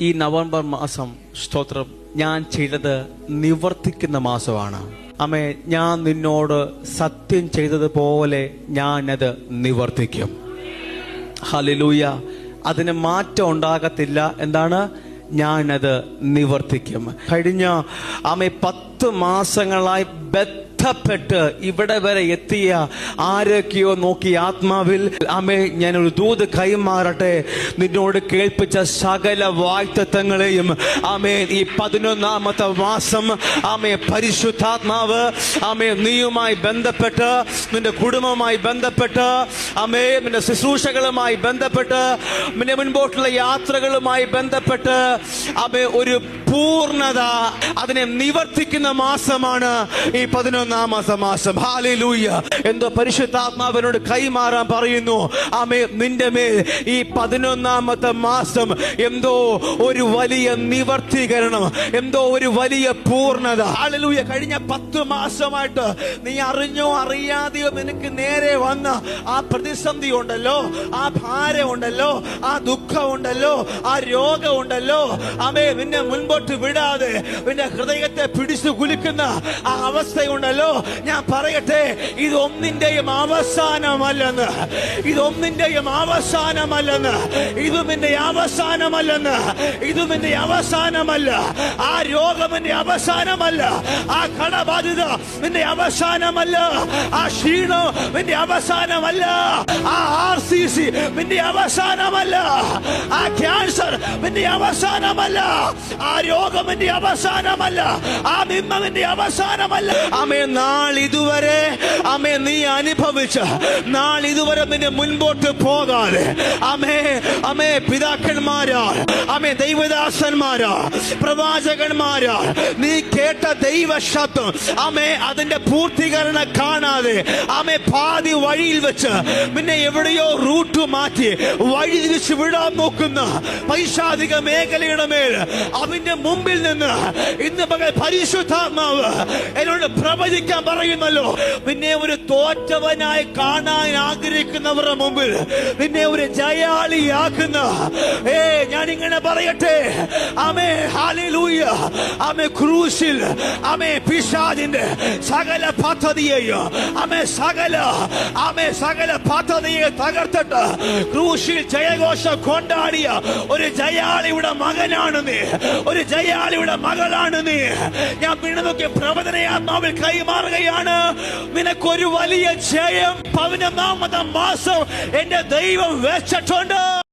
ഈ നവംബർ മാസം സ്തോത്രം. ഞാൻ ചെയ്തത് നിവർത്തിക്കുന്ന മാസമാണ്. അമ്മേ ഞാൻ നിന്നോട് സത്യം ചെയ്തതുപോലെ ഞാനത് നിവർത്തിക്കും. ഹലിലൂയ അതിന് മാറ്റം ഉണ്ടാകത്തില്ല. എന്താണ്? ഞാനത് നിവർത്തിക്കും. കഴിഞ്ഞ ആമെ പത്ത് മാസങ്ങളായി ബന്ധപ്പെട്ട് ഇവിടെ വരെ എത്തിയ ആരൊക്കെയോ നോക്കി ആത്മാവിൽ ആമേ ഒരു ദൂത് കൈമാറട്ടെ. നിന്നോട് കേൾപ്പിച്ച സകല വായ്ത്തത്വങ്ങളെയും ആമേ ഈ പതിനൊന്നാമത്തെ മാസം ആമേ പരിശുദ്ധാത്മാവ് ആമേ നീയുമായി ബന്ധപ്പെട്ട് നിന്റെ കുടുംബവുമായി ബന്ധപ്പെട്ട് ആമേ നിന്റെ ശുശ്രൂഷകളുമായി ബന്ധപ്പെട്ട് നിന്റെ മുൻപോട്ടുള്ള യാത്രകളുമായി ബന്ധപ്പെട്ട് ആമേ ഒരു പൂർണത അതിനെ നിവർത്തിക്കുന്ന മാസമാണ് ഈ പതിനൊന്നാമത്തെ മാസം ഹാലൂയ്യ എന്തോ പരിശുദ്ധാത്മാവിനോട് കൈമാറാൻ പറയുന്നു ആമേ നിന്റെ മേൽ ഈ പതിനൊന്നാമത്തെ മാസം എന്തോ ഒരു വലിയ നിവർത്തീകരണം എന്തോ ഒരു വലിയ പൂർണത ഹാലലൂയ. കഴിഞ്ഞ പത്ത് മാസമായിട്ട് നീ അറിഞ്ഞോ അറിയാതെയോ നിനക്ക് നേരെ വന്ന ആ പ്രതിസന്ധി ഉണ്ടല്ലോ ആ ഭാരമുണ്ടല്ലോ ആ ദുഃഖമുണ്ടല്ലോ ആ രോഗമുണ്ടല്ലോ അമേ നിന്നെ മുൻപോട്ട് വിടാതെ നിന്റെ ഹൃദയത്തെ പിടിച്ചു കുലുക്കുന്ന ആ അവസ്ഥയുണ്ടല്ലോ. ഞാൻ പറയട്ടെ ഇത് ഒന്നിന്റെയും അവസാനമല്ലെന്ന്. ഇതൊന്നിന്റെയും അവസാനമല്ലെന്ന്. ഇതും എന്റെ അവസാനമല്ലെന്ന്. ഇതും എന്റെ അവസാനമല്ല. ആ രോഗം എന്റെ അവസാനമല്ല. ആ കടബാധിത നിന്റെ അവസാനമല്ല. ആ ക്ഷീണം നിന്റെ അവസാനമല്ല. ആ ആർ സി സി നിന്റെ അവസാനമല്ല. ആ ക്യാൻസർ നിന്റെ അവസാനമല്ല. ആ രോഗം നിന്റെ അവസാനമല്ല. ആ നിന്ന നിന്റെ അവസാനമല്ല. അമേ നാളിതുവരെ അമേ നീ അനുഭവിച്ച നാളിതുവരെ നിന്റെ മുൻപോട്ട് പോകാതെ. അമേ അമേ പിതാക്കന്മാരാ. അമേ ദൈവദാസന്മാരാ. പ്രവാചകന്മാരാ. നീ കേട്ട ദൈവശബ്ദം അമ്മേ അമേ അതിന്റെ പൂർത്തീകരണം കാണാതെ അമേ പാതി വഴിയിൽ വെച്ച് പിന്നെ എവിടെയോ റൂട്ട് മാറ്റി വഴി തിരിച്ച് വിടാൻ നോക്കുന്ന പൈശാധിക മേഖലയുടെ മേൽ അവന്റെ മുമ്പിൽ നിന്ന് ഇന്ന് പകൽ പരിശുദ്ധാത്മാവ് എന്നോട് പ്രവചിക്കാൻ പറയുന്നല്ലോ. നിന്നെ ഒരു തോറ്റവനായി കാണാൻ ആഗ്രഹിക്കുന്നവരുടെ മുമ്പിൽ നിന്നെ ഒരു ജയാളിയാക്കുന്ന. ഏ ഞാൻ ഇങ്ങനെ പറയട്ടെ. അമേ ഹാലൂയ അമേ ക്രൂശിൽ. അമേ പിശാദിന്റെ സകല പദ്ധതിയെയും അമേ സകല അമേ സകല പദ്ധതിയെ തകർത്തിട്ട് ക്രൂശിൽ ജയഘോഷം കൊണ്ടാടിയ ഒരു ജയാളിയുടെ മകനാണ് നീ. ഒരു ജയാളിയുടെ മകളാണ് നീ. ഞാൻ പിന്നെ പ്രവചനയാത്മാവിൽ കൈമാറുകയാണ്. നിനക്കൊരു വലിയ ജയം പതിനൊന്നാമത്തെ മാസം എന്റെ ദൈവം വെച്ചിട്ടുണ്ട്.